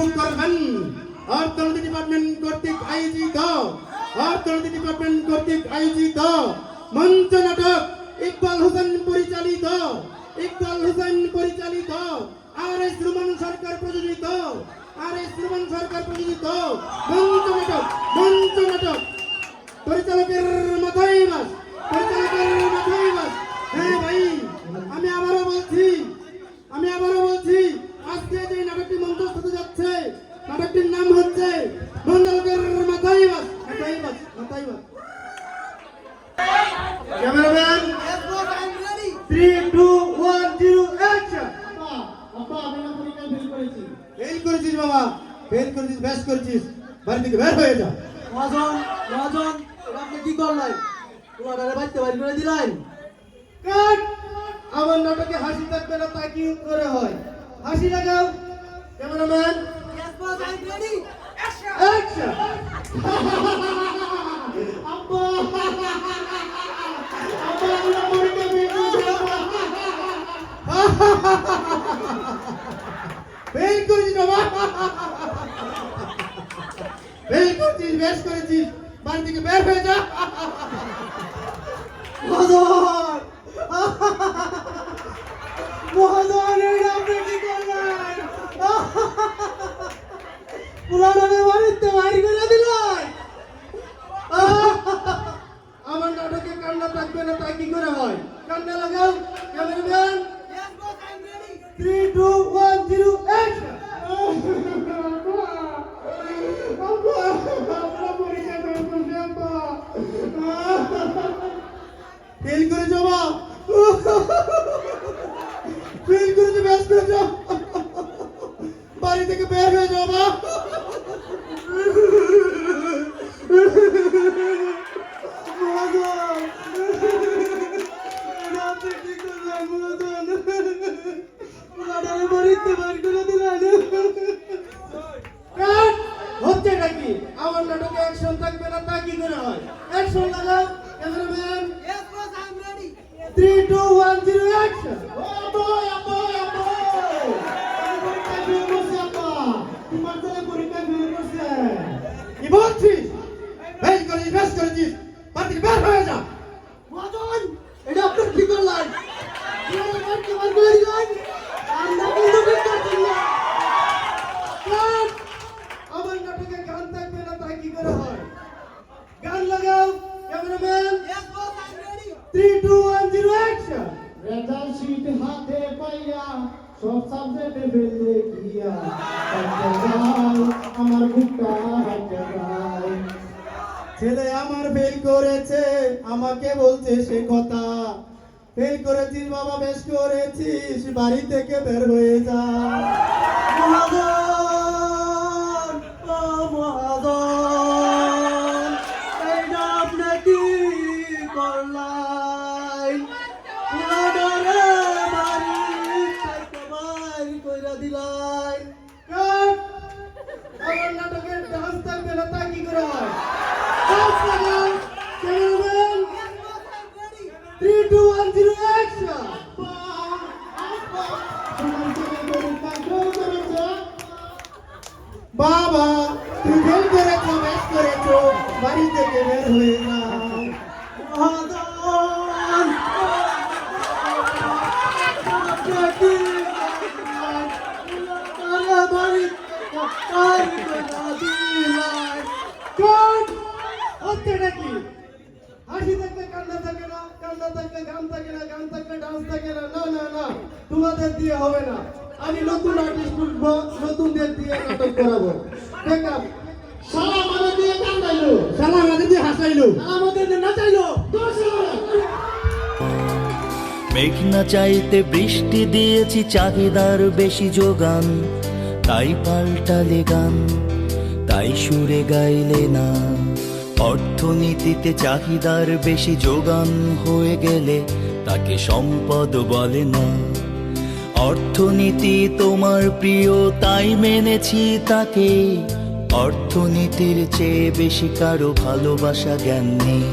বুক করবেন। অর্থনীতি ডিপার্টমেন্ট কর্তৃক আয়োজিত। অর্থনীতি ডিপার্টমেন্ট কর্তৃক আয়োজিত। মঞ্চ নাটক, ইকবাল হোসেন পরিচালিত। ইকবাল হোসেন পরিচালিত। আর এস রুমান সরকার প্রযোজিত। আর এস রুমান সরকার প্রযোজিত। মঞ্চ নাটক মঞ্চ নাটক। পরিচালকের মাথায় বাস। পরিচালকের মাথায় বাস হ্যাঁ ভাই আমি আবারও বলছি আমি আবারও বলছি আজকে যে নাটকটি মঞ্চস্থ হতে যাচ্ছে নাটকটির নাম হচ্ছে মন্ডলকের মাথায় বাস মাথায় বাস মাথায় বাস cameraman three two one zero action fail করেছিস বাবা। ফেল করেছিস বেশ করেছিস। বাড়ি থেকে বের হয়ে যা। মহাজন এটা আপনি কি করলেন? তোমার বাড়িতে বাড়ি করে দিলেন। কাট! আমার নাটকে হাসি থাকবে না তা কি করে হয়? হাসি লাগাও ক্যামেরাম্যান অ্যাকশন ফেল করেছিস বাবা। ফেল করেছিস বেশ করেছিস বাড়ি থেকে বের হয়ে যা মহাজন মহাজন এটা আপনি কি করলেন পুরানো বাড়িতে বাড়ি করে দিলেন আমার নাটকে কান্না থাকবে না তা কি করে হয় কান্না লাগাও cameraman three two one zero action fail করে যাবা ফেল করেছে, ব্যাস করে যাও বাড়ি থেকে বের হয়ে করে দিলেন কাট হচ্ছে নাকি? আমার নাটকে অ্যাকশন থাকবে না, তা কি করে হয়? অ্যাকশন লাগাও cameraman three two one zero action কি বলছিস বেশ করেছিস বেশ করেছিস বাড়ি থেকে বের হয়ে যা মহাজন এটা আপনি কি করলেন পুরানো বাড়িতে বাড়ি করে দিলেন আমরা কিন্তু ঠিক করছি না কাট আমার নাটকে গান থাকবে না তা কি করে হয় গান লাগাও cameraman three two one zero result sheet হাতে পাইয়া সব সাবজেক্টে ফেলে গিয়া আমার ছেলে আমার ফেল করেছে, আমাকে বলছে সে কথা। ফেল করেছিস বাবা, বেশ করেছিস, বাড়ি থেকে বের হয়ে যা। মহাজন মহাজন। বাবা তুই ফেল করেছ বেশ করেছ, বাড়ি থেকে বের হয়ে যাও। হাসি থাকলে, কান্না থাকে না, কান্না থাকলে গান থাকে না গান ডান্স থাকে না না না তোমাদের দিয়ে হবে না। আমি নতুন আর্টিস্ট খুঁজবো নতুনদের দিয়ে নাটক করাবো। আছে? আমাদের দিয়ে কান্দাইলো। শালা আমাদের দিয়ে হাসাইলো। আমাদের নাচাইলো। মেঘ না চাইতে বৃষ্টি দিয়েছি চাহিদার বেশি যোগান। তাই পাল্টালে গান তাই সুরে গাইলে না। অর্থনীতিতে চাহিদার বেশি যোগান হয়ে গেলে তাকে সম্পদ বলে না। অর্থনীতি তোমার প্রিয় তাই মেনেছি তাকে। অর্থনীতির চেয়ে বেশি কারও ভালোবাসা জ্ঞান নেই।